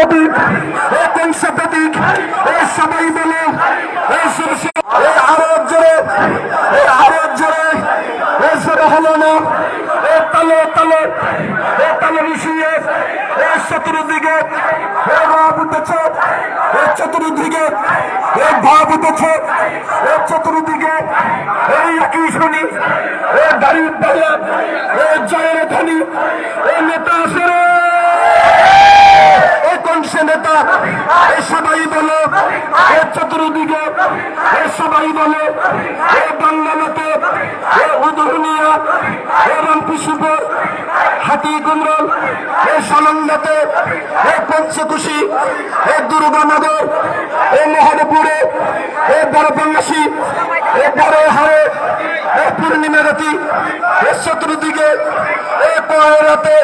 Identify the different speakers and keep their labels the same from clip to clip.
Speaker 1: প্রতীক এ কংস প্রতীক সবাই বলে এ সরস্বতী এ জোরে এ আরও জোরে হলো না এ তালে তালে এ তালে মিশিয়ে এ চতুর্দিকে এ ভাব উঠেছে এ চতুর্দিকে এ ভাব উঠেছে এ চতুর্দিকে, এই একই শুনি এ দাঁড়িয়ে দাঁড়িয়ে এ জয়ের ধ্বনি এ নেতা আসে কংসে নেতা, এ সবাই বলে, এ চতুর্দিকে, এ সবাই বলে, এ বাংলাতে এ উদরনিয়া, এ হাতি কুমরল এ সানন্দাতে এ পঞ্চকুশি, এ দুর্গানগর এ মোহনপুরে এ বড় পঙ্গাসী এ বড় হারে এ পূর্ণিমা রাতি এ চতুর্দিকে, এ কয়রাতে,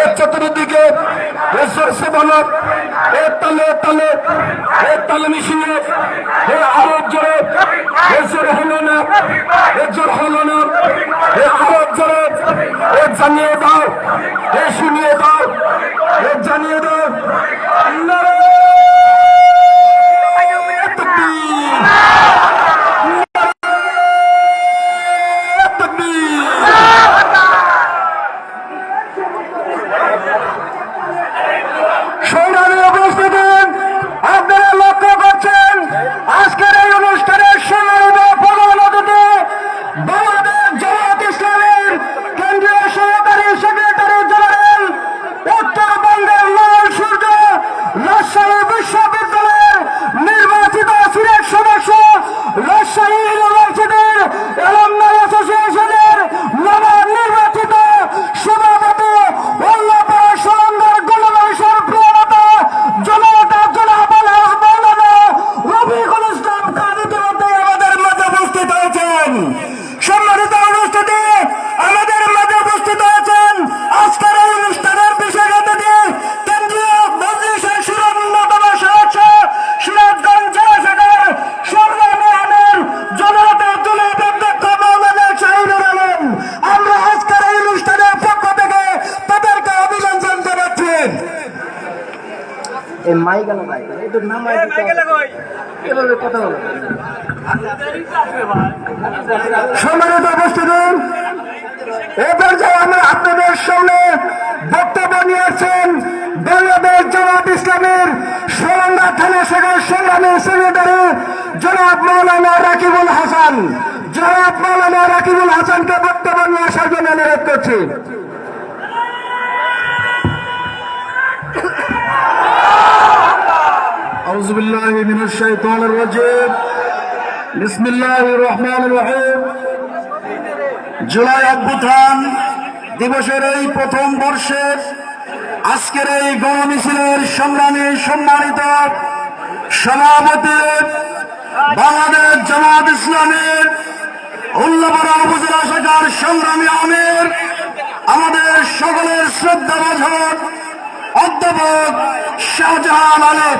Speaker 1: এ চতুর্দিকে সরষে বালক এ তালে তালে, এ তালে মিশিয়ে। এ আরব জোরে, এ জোর হলো না, এ জোর হলো না। এ আরব জোরে, এ জানিয়ে দাও, এ শুনিয়ে দাও, এ জানিয়ে দাও। নারায়ণ এই
Speaker 2: মাই গেল ভাই একটু নাম এভাবে কথা বলো।
Speaker 1: সম্মানিত উপস্থিতি এ পর্যায়ে আমরা আপনাদের সামনে বক্তব্য নিয়েছেন বাংলাদেশ জামাত ইসলামের সোলাঙ্গা থানা শাখার সংগ্রামী সেক্রেটারি জনাব মৌলানা রাকিবুল হাসান। জনাব মৌলানা রাকিবুল হাসানকে বক্তব্য নিয়ে আসার জন্য অনুরোধ করছি। أعوذ بالله من الشيطان الرجيم بسم الله الرحمن الرحيم জুলাই অভ্যুত্থান দিবসের এই প্রথম বর্ষের আজকের এই গণমিছিলের সংগ্রামী সম্মানিত সভাপতি বাংলাদেশ জামাত ইসলামের উল্লাপাড়া উপজেলা শাখার সংগ্রামী আমির আমাদের সকলের শ্রদ্ধাভাজন অধ্যাপক শাহজাহান আলী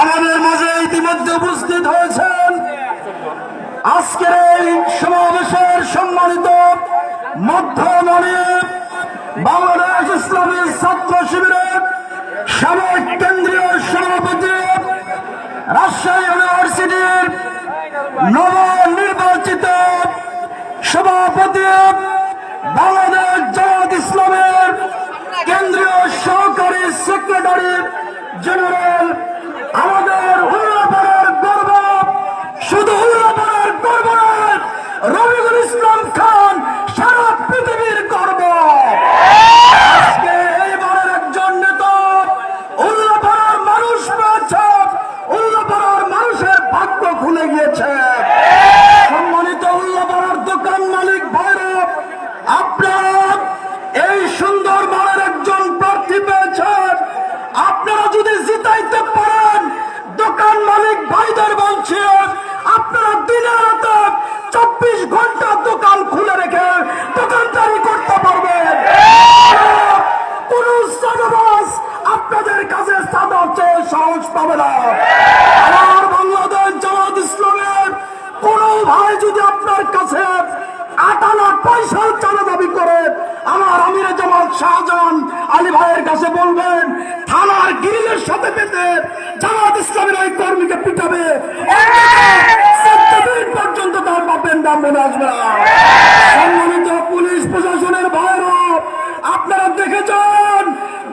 Speaker 1: আমাদের মাঝে ইতিমধ্যে উপস্থিত হয়েছেন আজকের এই সমাবেশের সম্মানিত মধ্যমণি বাংলাদেশ ইসলামী ছাত্র শিবিরের সাবেক কেন্দ্রীয় সভাপতি, রাজশাহী ইউনিভার্সিটির নবনির্বাচিত সভাপতি, বাংলাদেশ গিয়েছে। সম্মানিত উল্লাপাড়ার দোকান মালিক ভৈরব আপনাদের কাছে চেয়ে পাবে না। আমার বাংলাদেশ জামাত ইসলামের কোন ভাই যদি আপনার কাছে দাবি করে, আমার আমির জামাত আলী ভাইয়ের কাছে বলবেন থানা আর গিরিলের সাথে পেতে জামাত ইসলামের ওই কর্মীকে পিটাবে। পর্যন্ত তার বাপের নাম মনে আসবে না। সম্মানিত পুলিশ প্রশাসনের ভাইরা আপনারা দেখেছেন,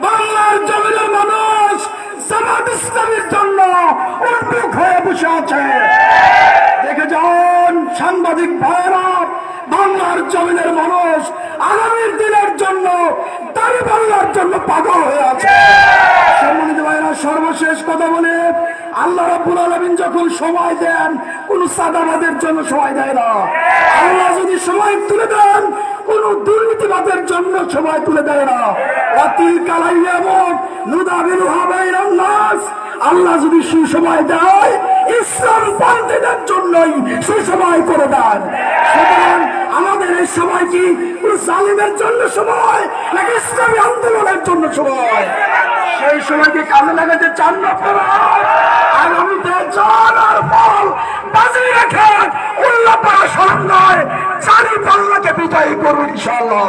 Speaker 1: বাংলার জমিনের মানুষ জামাত ইসলামের জন্য উন্মুখ হয়ে বসে আছে। দেখে যান সাংবাদিক ভাইরা বাংলার জমিনের মানুষ আগামীর দিনের জন্য দাবি বাংলার জন্য পাগল হয়ে আছে। সম্মানিত ভাইরা সর্বশেষ কথা বলে, আল্লাহ আলামিন যখন সময় দেন, কোন সাদাবাদের জন্য সময় দেয় না। আল্লাহ যদি সময় তুলে দেন কোন দুর্নীতিবাদের জন্য সময় তুলে দেয় না। অতি কালাইয়ামক নুদাবিল হাবাইরান নাস। আল্লাহ যদি সুসময় দেয়, ইসলাম পন্থীদের জন্যই সুসময় করে দেন। সুতরাং আমাদের এই সময় কি জালিমের জন্য সময়, নাকি ইসলামী আন্দোলনের জন্য সময়? সেই সময়কে কাজে লাগাতে চান না আগামীতে জন আর ফল বাজিয়ে রেখে উল্লাহ পাল্লাকে করব ইনশাআল্লাহ?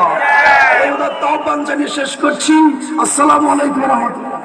Speaker 1: আহ্বান জানিয়ে শেষ করছি। আসসালাম আলাইকুম রহমতুল্লাহ।